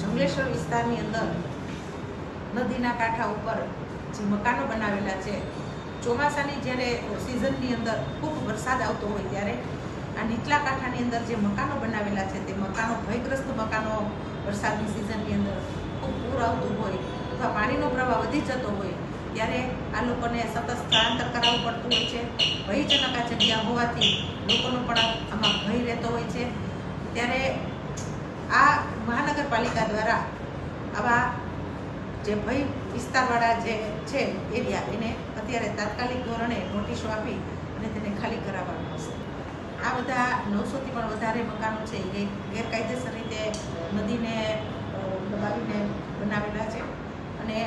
જંગલેશ્વર વિસ્તારની અંદર, નદીના કાંઠા ઉપર જે મકાનો બનાવેલા છે, ચોમાસાની જ્યારે સિઝનની અંદર ખૂબ વરસાદ આવતો હોય ત્યારે, આ નીચલા કાંઠાની અંદર જે મકાનો બનાવેલા છે, તે મકાનો, ભયગ્રસ્ત મકાનો વરસાદની સિઝનની અંદર ખૂબ પૂર આવતું હોય અથવા પાણીનો પ્રવાહ વધી જતો હોય, ત્યારે આ લોકોને સતત સ્થળાંતર કરાવવું પડતું હોય છે. ભયજનક આ જગ્યા હોવાથી લોકોનો પણ આમાં ભય રહેતો હોય છે. ત્યારે આ મહાનગરપાલિકા દ્વારા આવા જે ભય વિસ્તારવાળા જે છે એરિયા, એને અત્યારે તાત્કાલિક ધોરણે નોટિસો આપી અને તેને ખાલી કરાવવાનું આવશે આ બધા નવસોથી પણ વધારે મકાનો છે, એ ગેરકાયદેસર રીતે નદીને દબાવીને બનાવેલા છે. અને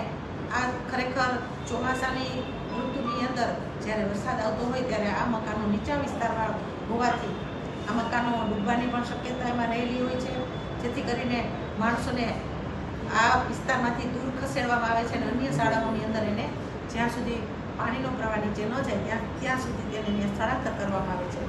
આ ખરેખર ચોમાસાની ઋતુની અંદર જ્યારે વરસાદ આવતો હોય ત્યારે આ મકાનો નીચા વિસ્તારમાં હોવાથી આ મકાનો ડૂબવાની પણ શક્યતા એમાં રહેલી હોય છે. જેથી કરીને માણસોને આ વિસ્તારમાંથી દૂર ખસેડવામાં આવે છે અને અન્ય શાળાઓની અંદર એને જ્યાં સુધી પાણીનો પ્રવાહ નીચે ન જાય ત્યાં ત્યાં સુધી તેને સ્થળાંતર કરવામાં આવે છે.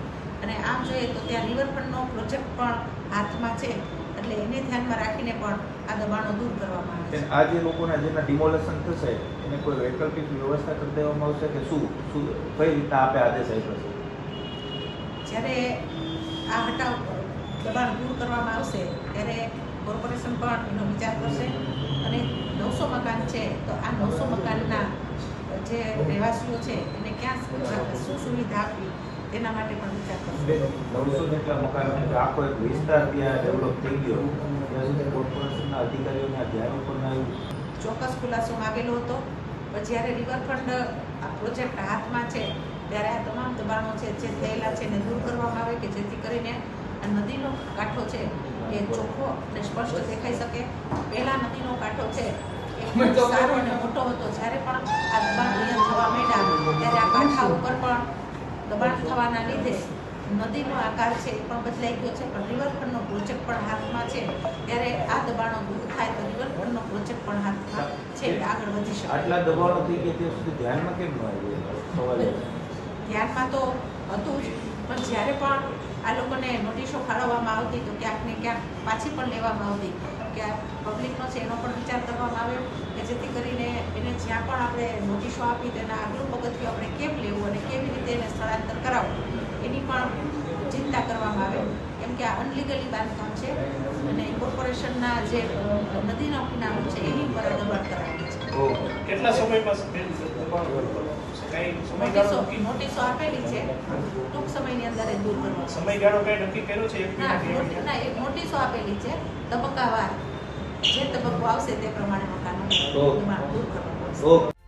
અને આમ જોઈએ તો ત્યાં રિવરફ્રન્ટનો પ્રોજેક્ટ પણ હાથમાં છે એટલે એને ધ્યાનમાં રાખીને પણ આ દબાણો દૂર કરવામાં આવે છે. આ જે લોકોના જેના ડિમોલેશન થશે એને કોઈ વૈકલ્પિક વ્યવસ્થા કરી દેવામાં આવશે કે શું શું કઈ રીતના આપે આદેશ આપ્યો છે? જ્યારે આ હટાવ દબાણ દૂર કરવામાં આવશે ત્યારે કોર્પોરેશન પણ એનો વિચાર કરશે. અને નવસો મકાન છે તો આ નવસો મકાનના જે રહેવાસીઓ છે એને ક્યાં શું સુવિધા આપવી? તેના માટે પણ વિચાર કરશે. નવસો જેટલા મકાનો આખો એક વિસ્તાર ત્યાં ડેવલપ થઈ ગયો. ત્યાં સુધી કોર્પોરેશનના અધિકારીઓના ધ્યાન ઉપર આવ્યું. ચોક્કસ ખુલાસો માગેલો હતો. પણ જ્યારે રિવરફ્રન્ટ આ પ્રોજેક્ટ હાથમાં છે ત્યારે આ તમામ દબાણો છે જે થયેલા છે એને દૂર કરવામાં કે જેથી કરીને આ નદીનો કાંઠો છે એ ચોખ્ખો અને સ્પષ્ટ દેખાઈ શકે. પહેલા નદીનો કાંઠો છે એ ખૂબ સારો અને મોટો હતો. જ્યારે પણ આ દબાણ અહીંયા થવા માંડ્યા ત્યારે આ કાંઠા ઉપર પણ દબાણ થવાના લીધે નદીનો આકાર છે એ પણ બદલાઈ ગયો છે. પણ રિવરફ્રન્ટનો પ્રોજેક્ટ પણ હાથમાં છે. ત્યારે આ દબાણો દૂર થાય તો રિવરફ્રન્ટનો પ્રોજેક્ટ પણ હાથમાં છે આગળ વધી શકે. આટલા દબાણો થઈ ગયા ત્યાં સુધી ધ્યાનમાં કેમ ન આવ્યું. ધ્યાનમાં તો હતું જ. પણ જ્યારે પણ આ લોકોને નોટિસો ફાળવવામાં આવતી તો ક્યાંક ને ક્યાંક પાછી પણ લેવામાં આવતી કે આ પબ્લિકનો છે એનો પણ વિચાર કરવામાં આવ્યો કે જેથી કરીને એને જ્યાં પણ આપણે નોટિસો આપી તેના આગલું પગથિયું આપણે કેમ લેવું અને કેવી રીતે એને સ્થળાંતર કરાવવું એની પણ ચિંતા કરવામાં આવે. કેમ કે આ અનલીગલી બાંધકામ છે અને કોર્પોરેશનના જે નદીના કિનારો છે એની પર દબાણ કરાવી છે. કેટલા સમયમાં નોટિસો આપેલી છે. ટૂંક સમયની અંદર એ દૂર કરવાનું સમયગાળો કઈ નક્કી કર્યો છે? એક ના એક નોટિસો આપેલી છે. તબક્કાવાર. જે તબક્કો આવશે તે પ્રમાણે મકાનો દૂર કરવા